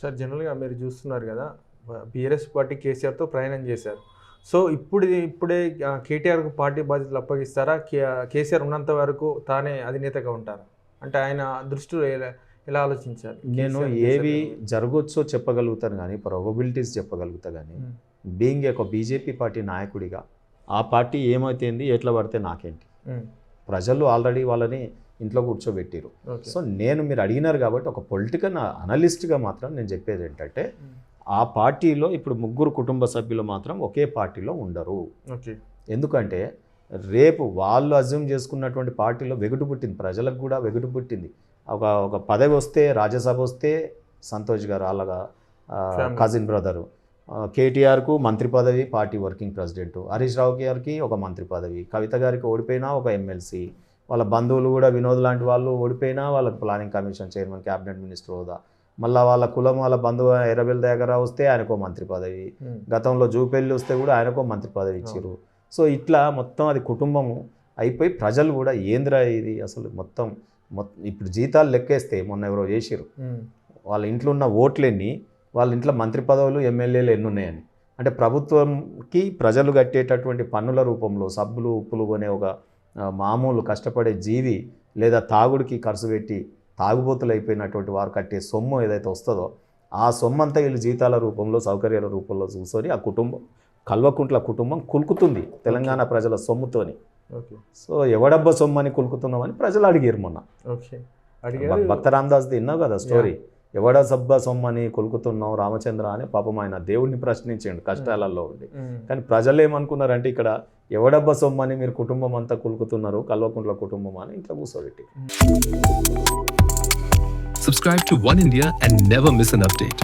Sir జనరల్గా మీరు చూస్తున్నారు కదా బీఆర్ఎస్ పార్టీ కేసీఆర్తో ప్రయాణం చేశారు. సో ఇప్పుడు ఇప్పుడే కేటీఆర్కు పార్టీ బాధ్యతలు అప్పగిస్తారా? కేసీఆర్ ఉన్నంత వరకు తానే అధినేతగా ఉంటారా? అంటే ఆయన దృష్టిలో ఎలా ఆలోచించారు? నేను ఏవి చేసేది? జరగవచ్చో చెప్పగలుగుతాను కానీ ప్రాబబిలిటీస్ చెప్పగలుగుతా కానీ బీయింగ్ ఒక బీజేపీ పార్టీ నాయకుడిగా ఆ పార్టీ ఏమైతేంది ఎట్లా పడితే నాకేంటి. ప్రజలు ఆల్రెడీ వాళ్ళని ఇంట్లో కూర్చోబెట్టిరు. సో నేను మీరు అడిగినారు కాబట్టి ఒక పొలిటికల్ అనలిస్ట్గా మాత్రం నేను చెప్పేది ఏంటంటే ఆ పార్టీలో ఇప్పుడు ముగ్గురు కుటుంబ సభ్యులు మాత్రం ఒకే పార్టీలో ఉండరు. ఎందుకంటే రేపు వాళ్ళు అజ్యూమ్ చేసుకున్నటువంటి పార్టీలో వెగుటు పుట్టింది ప్రజలకు కూడా వెగుటు పుట్టింది. ఒక ఒక పదవి వస్తే రాజ్యసభ వస్తే సంతోష్ గారు అలాగా. కజిన్ బ్రదరు కేటీఆర్కు మంత్రి పదవి party working president. Harish Rao గారికి ఒక మంత్రి పదవి కవిత గారికి ఓడిపోయినా ఒక ఎమ్మెల్సీ. వాళ్ళ బంధువులు కూడా వినోద్ లాంటి వాళ్ళు ఓడిపోయినా వాళ్ళకి planning commission chairman cabinet minister హోదా. మళ్ళీ వాళ్ళ కులం వాళ్ళ బంధువు ఎర్రబెల్ దగ్గర వస్తే ఆయనకో మంత్రి పదవి. గతంలో జూపెళ్ళి వస్తే కూడా ఆయనకో మంత్రి పదవి ఇచ్చారు సో ఇట్లా మొత్తం అది కుటుంబము అయిపోయి ప్రజలు కూడా ఏంద్రా ఇది అసలు మొత్తం మొత్తం ఇప్పుడు జీతాలు లెక్కేస్తే మొన్న ఎవరో చేసిరు వాళ్ళ ఇంట్లో ఉన్న ఓట్లెన్ని వాళ్ళ ఇంట్లో మంత్రి పదవులు ఎమ్మెల్యేలు ఎన్ని ఉన్నాయని అంటే ప్రభుత్వంకి ప్రజలు కట్టేటటువంటి పన్నుల రూపంలో సబ్బులు ఉప్పులు కొనే ఒక మామూలు కష్టపడే జీవి లేదా తాగుడికి ఖర్చు పెట్టి తాగుబోతులు అయిపోయినటువంటి వారు కట్టే సొమ్ము ఏదైతే వస్తుందో ఆ సొమ్ము అంతా వీళ్ళు జీతాల రూపంలో సౌకర్యాల రూపంలో చూసుకొని ఆ కుటుంబం కల్వకుంట్ల కుటుంబం కులుకుతుంది తెలంగాణ ప్రజల సొమ్ముతోని. ఓకే. సో ఎవడబ్బ సొమ్ము అని కులుకుతున్నామని ప్రజలు అడిగారు మొన్న. భక్త రామదాస్ విన్నావు కదా స్టోరీ? ఎవడ సబ్బ సొమ్మని కొలుకుతున్నావు రామచంద్ర అని పాపం ఆయన దేవుడిని ప్రశ్నించండు కష్టాలలో ఉండి. కానీ ప్రజలు ఏమనుకున్నారంటే ఇక్కడ ఎవడబ్బ సొమ్మని మీరు కుటుంబం అంతా కొలుకుతున్నారు కల్వకుంట్ల కుటుంబం అని ఇంట్లో కూర్చోబెట్టి. Subscribe to One India and never miss an update.